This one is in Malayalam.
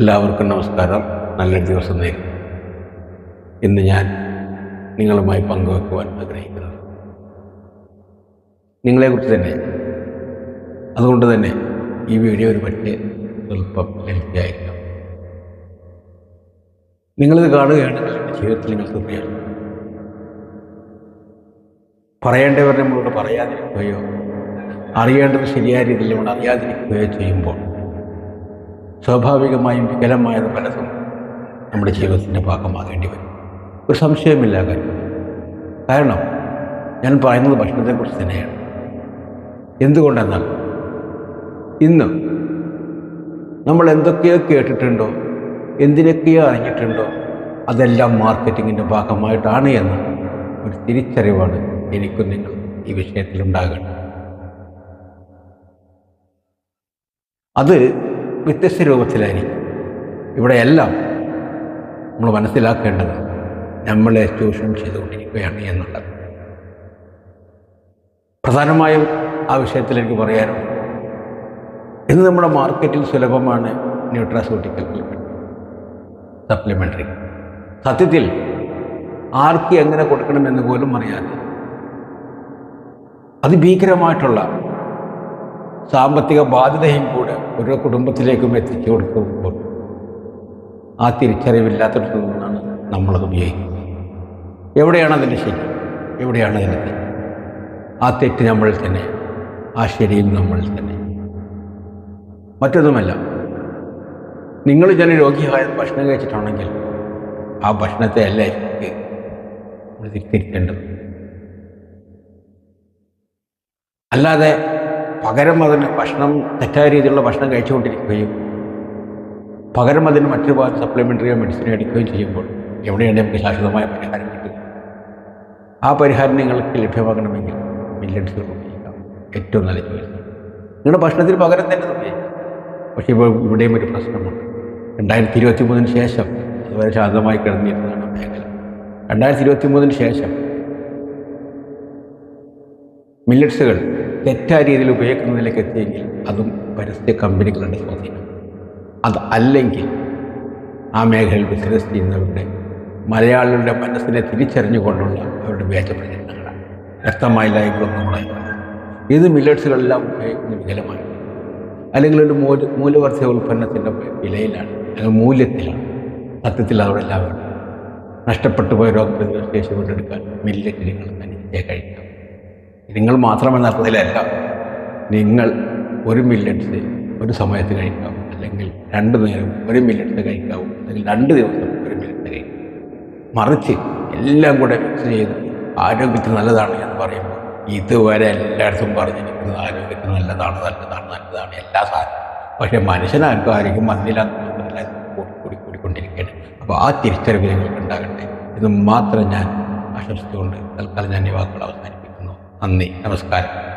എല്ലാവർക്കും നമസ്കാരം. നല്ലൊരു ദിവസം നേരും ഇന്ന് ഞാൻ നിങ്ങളുമായി പങ്കുവെക്കുവാൻ ആഗ്രഹിക്കുന്നത് നിങ്ങളെക്കുറിച്ച് തന്നെ അതുകൊണ്ട് തന്നെ ഈ വീഡിയോ ഒരു പക്ഷേ സ്വല്പം ലെങ്തിയായിരിക്കാം നിങ്ങളിത് കാണുകയാണെങ്കിൽ ജീവിതത്തിൽ നിങ്ങൾ ശ്രദ്ധയാണ് പറയേണ്ടവർ നമ്മളോട് പറയാതിരിക്കുകയോ അറിയേണ്ടത് ശരിയായ രീതിയിൽ നമ്മൾ അറിയാതിരിക്കുകയോ ചെയ്യുമ്പോൾ സ്വാഭാവികമായും വികലമായത് പലതും നമ്മുടെ ജീവിതത്തിന്റെ ഭാഗമാകേണ്ടി വരും. ഒരു സംശയമില്ല കാര്യം. കാരണം ഞാൻ പറയുന്നത് ഭക്ഷണത്തെക്കുറിച്ച് തന്നെയാണ്. എന്തുകൊണ്ടെന്നാൽ ഇന്ന് നമ്മൾ എന്തൊക്കെയോ കേട്ടിട്ടുണ്ടോ എന്തിനൊക്കെയോ അറിഞ്ഞിട്ടുണ്ടോ അതെല്ലാം മാർക്കറ്റിങ്ങിന്റെ ഭാഗമായിട്ടാണ് എന്ന ഒരു തിരിച്ചറിവാണ് എനിക്കും നിങ്ങൾ ഈ വിഷയത്തിലുണ്ടാകേണ്ടത്. അത് വ്യത്യസ്ത രൂപത്തിലായിരിക്കും. ഇവിടെയെല്ലാം നമ്മൾ മനസ്സിലാക്കേണ്ടത് നമ്മളെ ചൂഷണം ചെയ്തുകൊണ്ടിരിക്കുകയാണ് എന്നുള്ളത്. പ്രധാനമായും ആ വിഷയത്തിലേക്ക് എനിക്ക് ഇന്ന് നമ്മുടെ മാർക്കറ്റിൽ സുലഭമാണ് ന്യൂട്രാസ്യൂട്ടിക്കൽ സപ്ലിമെന്ററി സത്യത്തിൽ ആർക്ക് എങ്ങനെ കൊടുക്കണമെന്ന് പോലും അറിയാതെ. അതിഭീകരമായിട്ടുള്ള സാമ്പത്തിക ബാധ്യതയും കൂടെ ഓരോ കുടുംബത്തിലേക്കും എത്തിച്ചു കൊടുക്കുമ്പോൾ ആ തിരിച്ചറിവില്ലാത്തടത്തു നിന്നാണ് നമ്മളത് ഉപയോഗിക്കുന്നത്. എവിടെയാണ് അതിന്റെ ശരി? എവിടെയാണ് അതിന്റെ തെറ്റ്? ആ തെറ്റ് നമ്മൾ തന്നെ ആ ശരിയും നമ്മൾ തന്നെ. മറ്റൊന്നുമല്ല നിങ്ങൾ ഞാൻ രോഗിയായ ഭക്ഷണം കഴിച്ചിട്ടാണെങ്കിൽ ആ ഭക്ഷണത്തെ അല്ല തിരിച്ചേണ്ടത് അല്ലാതെ പകരം അതിന് ഭക്ഷണം തെറ്റായ രീതിയിലുള്ള ഭക്ഷണം കഴിച്ചുകൊണ്ടിരിക്കുകയും പകരം അതിന് മറ്റൊരു ഭാഗത്ത് സപ്ലിമെന്ററിയോ മെഡിസിനോ എടുക്കുകയും ചെയ്യുമ്പോൾ എവിടെയാണ് നമുക്ക് ശാശ്വതമായ പരിഹാരം കിട്ടുക? ആ പരിഹാരം നിങ്ങൾക്ക് ലഭ്യമാകണമെങ്കിൽ മില്ലറ്റ്സുകൾ ഉപയോഗിക്കാം. ഏറ്റവും നല്ല ചോയ്സ് നിങ്ങളുടെ ഭക്ഷണത്തിന് പകരം തന്നെ ഉപയോഗിക്കാം. പക്ഷേ ഇപ്പോൾ ഇവിടെയും ഒരു പ്രശ്നമുണ്ട്. രണ്ടായിരത്തി ഇരുപത്തി മൂന്നിന് ശേഷം അതുവരെ ശാന്തമായി കിടന്നിരുന്നതാണ് മേഖല. രണ്ടായിരത്തി ഇരുപത്തി മൂന്നിന് ശേഷം മില്ലറ്റ്സുകൾ തെറ്റായ രീതിയിൽ ഉപയോഗിക്കുന്നതിലേക്ക് എത്തിയെങ്കിൽ അതും പരസ്യ കമ്പനികളുടെ സ്വാധീനം. അത് അല്ലെങ്കിൽ ആ മേഖലയിൽ ബിസിനസ് ചെയ്യുന്നവരുടെ മലയാളികളുടെ മനസ്സിനെ തിരിച്ചറിഞ്ഞുകൊണ്ടുള്ള അവരുടെ വേച്ച പ്രചരണങ്ങളാണ്. വ്യക്തമായില്ലായെങ്കിലും നമ്മളായി ഇത് മില്ലറ്റ്സുകളെല്ലാം ഉപയോഗിക്കുന്ന വികലമാണ്. അല്ലെങ്കിൽ ഒരു മൂല മൂല്യവർദ്ധിത ഉൽപ്പന്നത്തിന്റെ വിലയിലാണ് അല്ലെങ്കിൽ മൂല്യത്തിലാണ് സത്യത്തിൽ അവരെല്ലാവരും നഷ്ടപ്പെട്ടു പോയ രോഗപ്രതിരോധ ശേഷി വീണ്ടെടുക്കാൻ നിങ്ങൾ തന്നെ കഴിക്കാം നിങ്ങൾ മാത്രമെന്ന അർത്ഥത്തിലല്ല നിങ്ങൾ ഒരു മില്ലറ്റ്സ് ഒരു സമയത്ത് കഴിക്കാവും അല്ലെങ്കിൽ രണ്ട് നേരം ഒരു മില്ലറ്റ്സ് കഴിക്കാവും അല്ലെങ്കിൽ രണ്ട് ദിവസം ഒരു മില്ലറ്റ് കഴിക്കാം. മറിച്ച് എല്ലാം കൂടെ മിക്സ് ചെയ്ത് ആരോഗ്യത്തിന് നല്ലതാണ് എന്ന് പറയുമ്പോൾ ഇതുവരെ എല്ലായിടത്തും പറഞ്ഞിരിക്കുന്നത് ആരോഗ്യത്തിന് നല്ലതാണ് നല്ലതാണ് നല്ലതാണ് എല്ലാ സാധനവും. പക്ഷേ മനുഷ്യനാർക്കും ആരോഗ്യം മന്ദിലാണ് കൂടി കൂടി കൂടിക്കൊണ്ടിരിക്കുകയാണ് അപ്പോൾ ആ തിരിച്ചറിവ് നിങ്ങൾക്ക് ഉണ്ടാകട്ടെ. ഇത് മാത്രം ഞാൻ ആശംസിച്ചുകൊണ്ട് തൽക്കാലം ഞാൻ ഈ വാക്കുകൾ അവസാനിപ്പിക്കുന്നു. നന്ദി. നമസ്കാരം.